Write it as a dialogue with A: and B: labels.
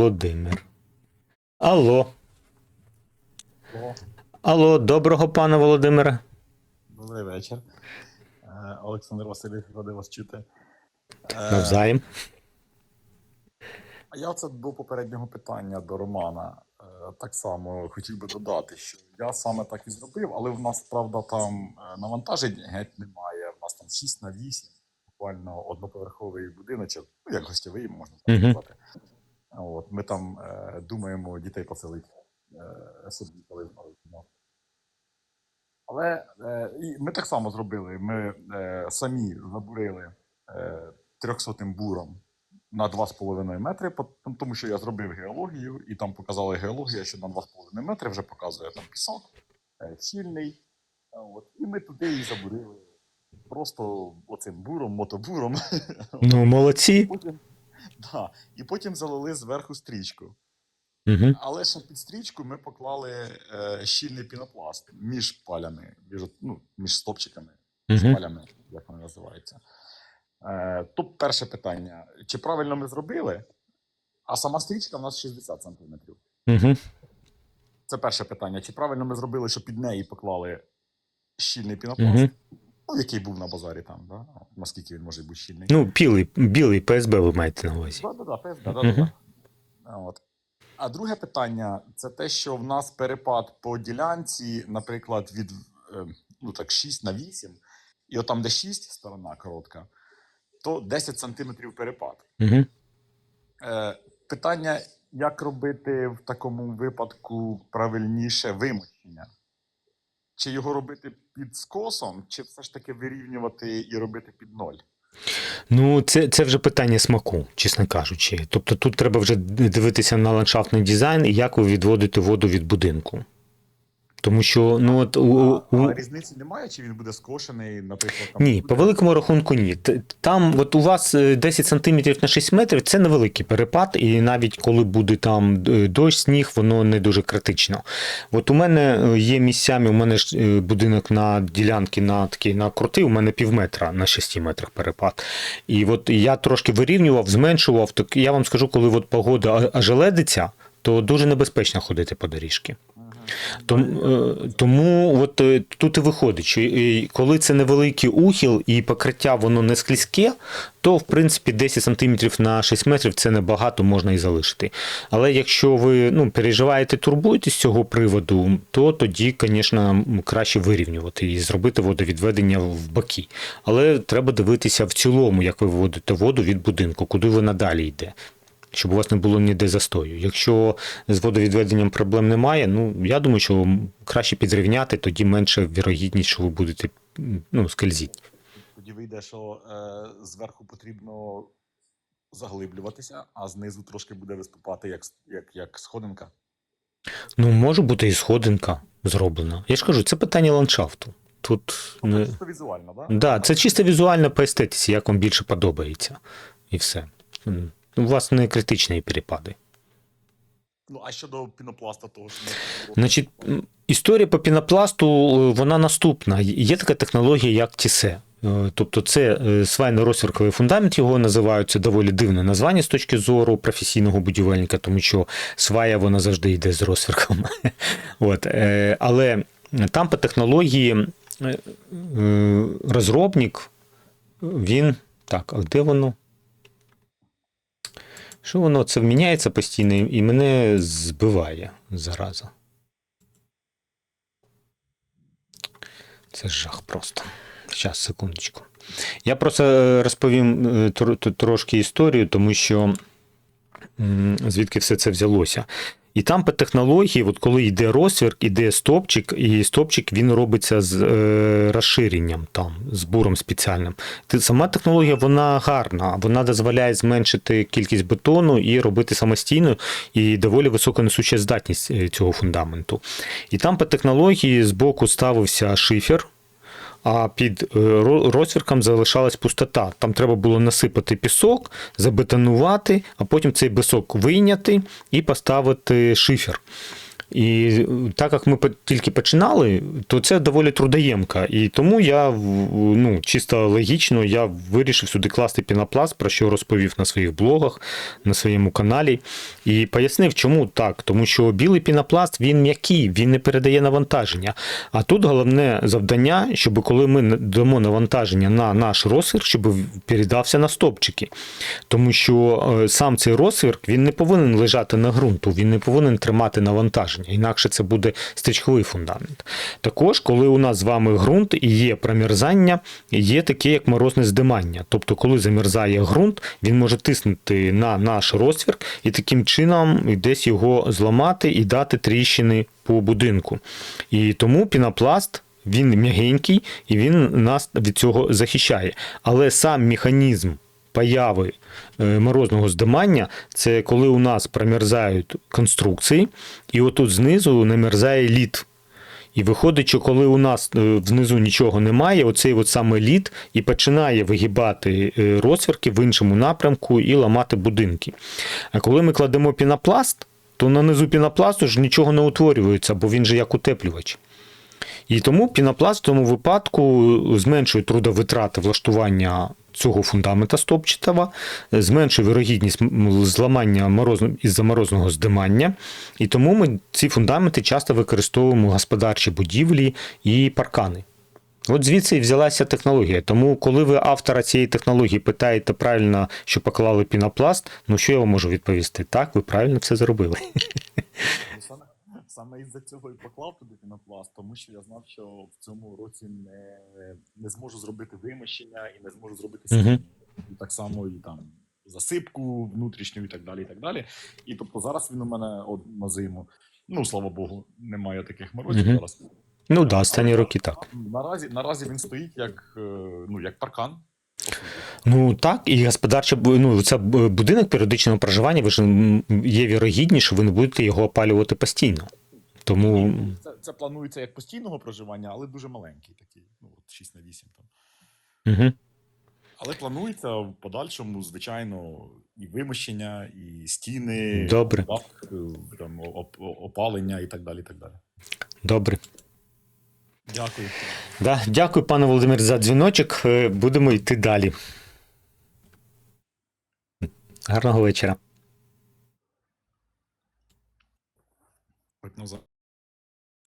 A: Володимир. Алло. Алло, доброго пана Володимира.
B: Добрий вечір. Е, Олександр Васильович, радий вас чути. Е,
A: Навзаєм.
B: А я це до попереднього питання до Романа. Е, Так само хотів би додати, що я саме так і зробив, але в нас, правда, там е, навантажень геть немає. В нас там 6 на 8, буквально одноповерховий будиночок, ну як гостєвий, можна так
A: Мгм.
B: сказати. Ми там е, думаємо дітей поселити собі, коли зможемо. Але е, і ми так само зробили. Ми е, самі забурили е, 300 буром на 2,5 метри, тому що я зробив геологію, і там показала геологія, що на 2,5 метри вже показує там пісок, е, щільний. От, і ми туди і забурили. Просто оцим буром, мотобуром.
A: Ну, молодці.
B: Потім, да, і потім залили зверху стрічку.
A: Угу.
B: Але ще під стрічку ми поклали е, щільний пінопласт між палями, між, ну, між стопчиками, між
A: Угу.
B: палями, як вони називаються. Е, то перше питання: чи правильно ми зробили? А сама стрічка в нас 60 сантиметрів.
A: Угу.
B: Це перше питання. Чи правильно ми зробили, що під неї поклали щільний пінопласт?
A: Угу.
B: Ну, який був на базарі там, да? наскільки він може бути щільний?
A: Ну, білий, білий ПСБ ви маєте на увазі.
B: Да, да, да, ФСБ, да, да, да. От. А друге питання це те, що в нас перепад по ділянці, наприклад, від е, ну, так, 6 на 8, і от там, де 6 сторона коротка, то 10 сантиметрів перепад.
A: Угу.
B: Е, питання, як робити в такому випадку правильніше вимощення? Чи його робити під скосом, чи все ж таки вирівнювати і робити під ноль?
A: Ну, це, це вже питання смаку, чесно кажучи. Тобто тут треба вже дивитися на ландшафтний дизайн і як ви відводите воду від будинку. Тому що, ну от у,
B: А,
A: у,
B: а різниці немає, чи він буде скошений, наприклад, там
A: Ні,
B: буде-
A: по великому рахунку ні. Там, от у вас е, 10 см на 6 метрів це невеликий перепад, і навіть коли буде там е, дощ, сніг, воно не дуже критично. От у мене е, є місцями, у мене ж е, будинок на ділянки на такий на крутий, у мене пів метра на 6 метрах перепад. І от я трошки вирівнював, зменшував. Так я вам скажу, коли от погода ожеледиться, то дуже небезпечно ходити по доріжці. Тому, е, тому от е, тут і виходить, що е, коли це невеликий ухіл і покриття воно не склізьке, то в принципі 10 см на 6 метрів це небагато можна і залишити. Але якщо ви ну, переживаєте, турбуєтесь з цього приводу, то тоді, звісно, краще вирівнювати і зробити водовідведення в боки. Але треба дивитися в цілому, як ви виводите воду від будинку, куди вона далі йде щоб у вас не було ніде застою. Якщо з водовідведенням проблем немає, ну я думаю, що краще підрівняти, тоді менше вірогідність, що ви будете ну, скользити.
B: Тоді вийде, що е, зверху потрібно заглиблюватися, а знизу трошки буде виступати як, як, як сходинка.
A: Ну, може бути і сходинка зроблена. Я ж кажу, це питання ландшафту. Тут
B: Тобто
A: не...
B: чисто візуально, так?
A: да, це чисто візуально по естетиці, як вам більше подобається. І все. М. У критичні перепади.
B: Ну, а щодо пінопласта, того що
A: Значить, історія по пінопласту е, вона наступна. Є така технологія, як TISE. Е, Тобто це е, свайно-розсвірковий фундамент, його називають. Це доволі дивне названня з точки зору професійного будівельника, тому що свая вона завжди йде з розсвірком. От. е, Але там по технології розробник, він. Так, а де воно? Що воно це вміняється постійно і мене збиває зараза. Це жах просто. Зараз, секундочку. Я просто е, розповім е, тр- тр- трошки історію, тому що звідки все це взялося. І там по технології, от коли йде розсвірк, іде стопчик, і стопчик він робиться з е, розширенням, там, з буром спеціальним. Сама технологія вона гарна, вона дозволяє зменшити кількість бетону і робити самостійно і доволі висока несуча здатність е, цього фундаменту. І там по технології збоку ставився шифер. А під е, розсвірком залишалась пустота. Там треба було насипати пісок, забетонувати, а потім цей пісок вийняти і поставити шифер. І так як ми тільки починали, то це доволі трудоємко. І тому я ну, чисто логічно я вирішив сюди класти пінопласт, про що розповів на своїх блогах, на своєму каналі. І пояснив, чому так. Тому що білий пінопласт він м'який, він не передає навантаження. А тут головне завдання, щоб коли ми дамо навантаження на наш розсвір, щоб передався на стопчики. Тому що е, сам цей розсвірк він не повинен лежати на ґрунту, він не повинен тримати навантаження, інакше це буде стрічковий фундамент. Також, коли у нас з вами ґрунт і є промерзання, є таке як морозне здимання. Тобто, коли замерзає ґрунт, він може тиснути на наш розсвірк і таким чином десь його зламати і дати тріщини по будинку. І тому пінопласт він м'ягенький і він нас від цього захищає. Але сам механізм появи е, морозного здимання це коли у нас промерзають конструкції, і отут знизу намерзає лід. І виходить, що коли у нас е, внизу нічого немає, оцей от саме лід і починає вигибати е, розсвірки в іншому напрямку і ламати будинки. А коли ми кладемо пінопласт, то на низу пінопласту ж нічого не утворюється, бо він же як утеплювач. І тому пінопласт в тому випадку зменшує трудовитрати влаштування цього фундамента стопчатого, зменшує вирогідність зламання морозно, із-за морозного здимання. І тому ми ці фундаменти часто використовуємо в господарчі будівлі і паркани. От звідси і взялася технологія. Тому, коли ви автора цієї технології питаєте правильно, що поклали пінопласт, ну що я вам можу відповісти? Так, ви правильно все зробили.
B: Саме, із-за цього і поклав туди пінопласт, тому що я знав, що в цьому році не, не зможу зробити вимощення і не зможу зробити стіни. І так само і там засипку внутрішню і так далі. І так далі. І тобто зараз він у мене от, на зиму. Ну, слава Богу, немає таких морозів
A: Мгм.
B: зараз.
A: Ну так, да, останні
B: Але
A: роки так.
B: Наразі, наразі він стоїть як, е, ну, як паркан.
A: Ну так, і господарче ну, це будинок періодичного проживання, ви ж є вірогідніше, що ви не будете його опалювати постійно. Тому
B: Це, це планується як постійного проживання, але дуже маленький такий, ну от 6 на 8 там.
A: угу.
B: Але планується в подальшому, звичайно, і вимощення, і стіни,
A: Добре.
B: е, там, оп- опалення і так далі. І так далі.
A: добре.
B: Дякую.
A: Да, дякую, пане Володимир, за дзвіночок. Е, Будемо йти далі. Гарного вечора.
B: Назад.